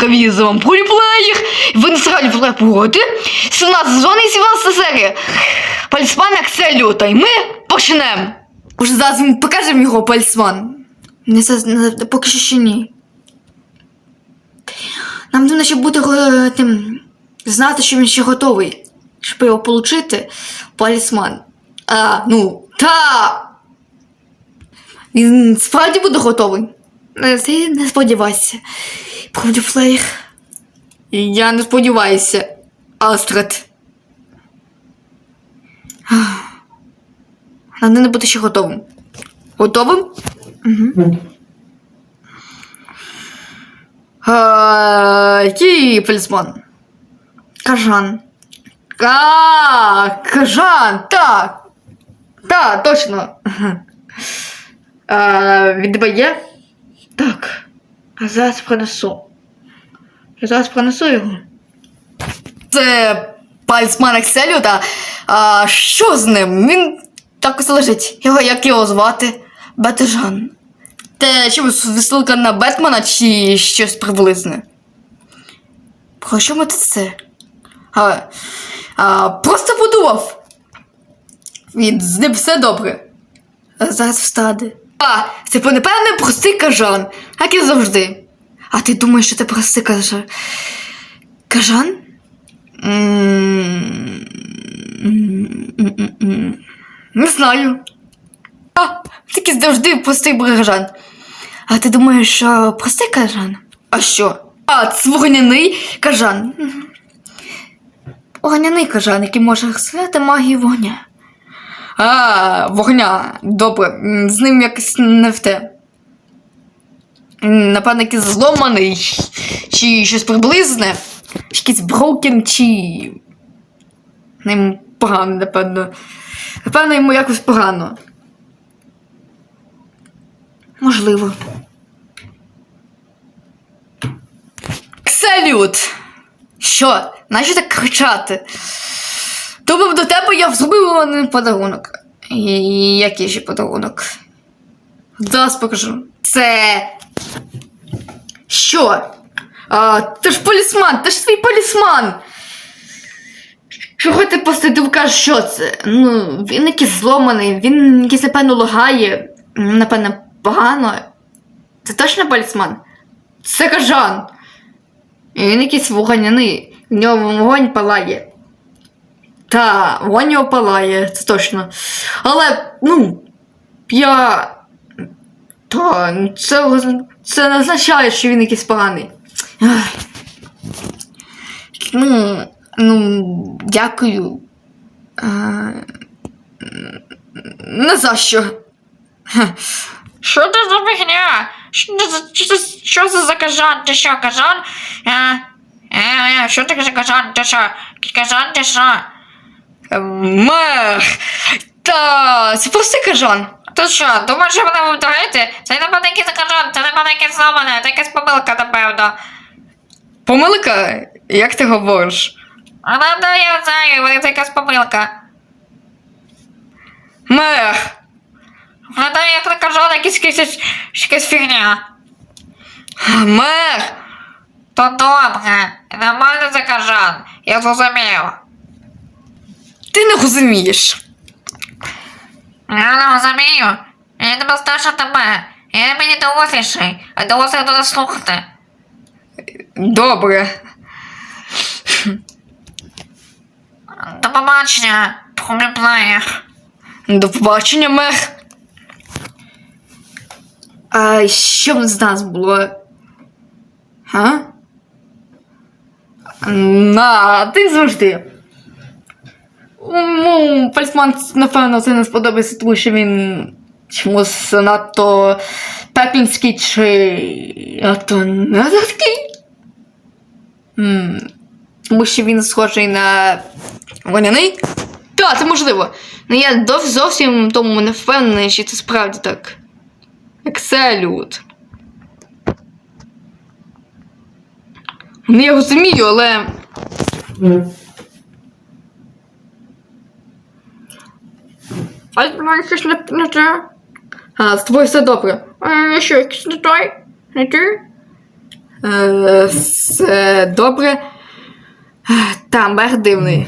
привіз вам поліплеєр. Ви не срали в погоди. 17 сезон і 17 серія. Пальцман Акселюта. І ми почнемо. Уже зараз ми покажемо його пальцман. Не, це- поки що ще ні. Нам треба ще бути е, тим, знати, що він ще готовий, щоб його отримати. Палісман. А, ну, та. Він справді буде готовий. Ти не сподівайся. Флеєр. Я не сподіваюся. Астрид. Нам не бути ще готовим. Готовим? Угу. Який? Кажан. А, кажан, так. Так, точно. Від тебе є? Так. А зараз принесу. Я зараз принесу його. Це пальцман Екселю, а, що з ним? Він так ось лежить. Його як його звати? Бетежан. Те чомусь висилка на Бетмена чи щось приблизне? Про що ми це? А, а, просто подумав. Він з ним все добре. А зараз встаде. А, це напевне простий кажан, як і завжди. А ти думаєш, що це простий кажан? Кажан? Не знаю. А, такий завжди простий кажан. А ти думаєш, що простий кажан? А що? А, це кажан. Вогняний кажан, який може стріляти магію вогня. А, вогня. Добре. З ним якось не в те. Напевно, якийсь зломаний, чи щось приблизне, якийсь брокен, чи. Ним погано, напевно. Напевно, йому якось погано. Можливо. Салют! Що? Нащо так кричати? Думав, до тебе я зробив один подарунок. І який ще подарунок? Зараз покажу. Це. Що? А, ти ж полісман, ти ж свій полісман. Чого ти посидив кажеш, що це? Ну, він якийсь зломаний, він якийсь, напевно, лагає, напевно, погано. Це точно полісман? Це кажан. І він якийсь вогняний, в нього вогонь палає. Та, вогонь його палає, це точно. Але, ну, я. Та, це, це не означає, що він якийсь поганий. Ну, ну, дякую. А, не за що. Що це за фігня? Що це, за- що, це- за кажан? Ти що, кажан? Е, е, що ти кажан? Ти що? Кажан, ти що? Мех! Та, це простий кажан. Ти що, думаєш, що мене вдарити? Це напевно якийсь кажан, це напевно якесь зламане, це якась помилка, напевно. Помилка, як ти говориш? А да, я знаю, це якась помилка. Мех! Гадаю, як на кажан, якась, якась, якась фігня. Мех! То добре, нормально це кажан, я зрозумів. Ти не розумієш. Я не розумію. Я тебе старше тебе. Я мені доросліший, а дорослих буде слухати. Добре. До побачення, проблемплеєр. До побачення, мех. А що б з нас було? Га? На, ти завжди. Ну, Пальцман, напевно, це не сподобається, тому що він чомусь надто пепінський чи надто надовський. М, Тому що він схожий на воняний. Так, це можливо. Ну я зовсім тому не впевнений, що це справді так. Екселют. Ну, я розумію, але. А з мною щось не, не те. А, з тобою все добре. А що, якийсь не той? Не ти? Е, все добре. Ех, Та, мер дивний.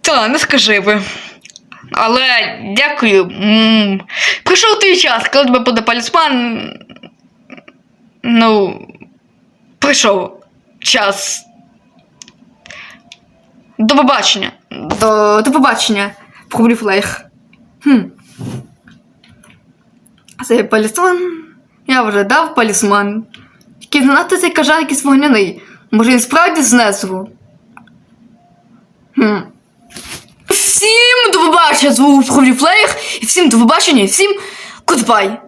Та, не скажи би. Але дякую. М, Прийшов той час, коли тебе буде палісман. Ну. Прийшов час. До побачення. До, до побачення. Проблів лейх. Хм. Цей палісман. Я вже дав палісман. Тільки не цей кажан якийсь вогняний. Може він справді з незру? Хм. Всім до побачення, звук Флеєр, і всім до побачення, і всім гудбай.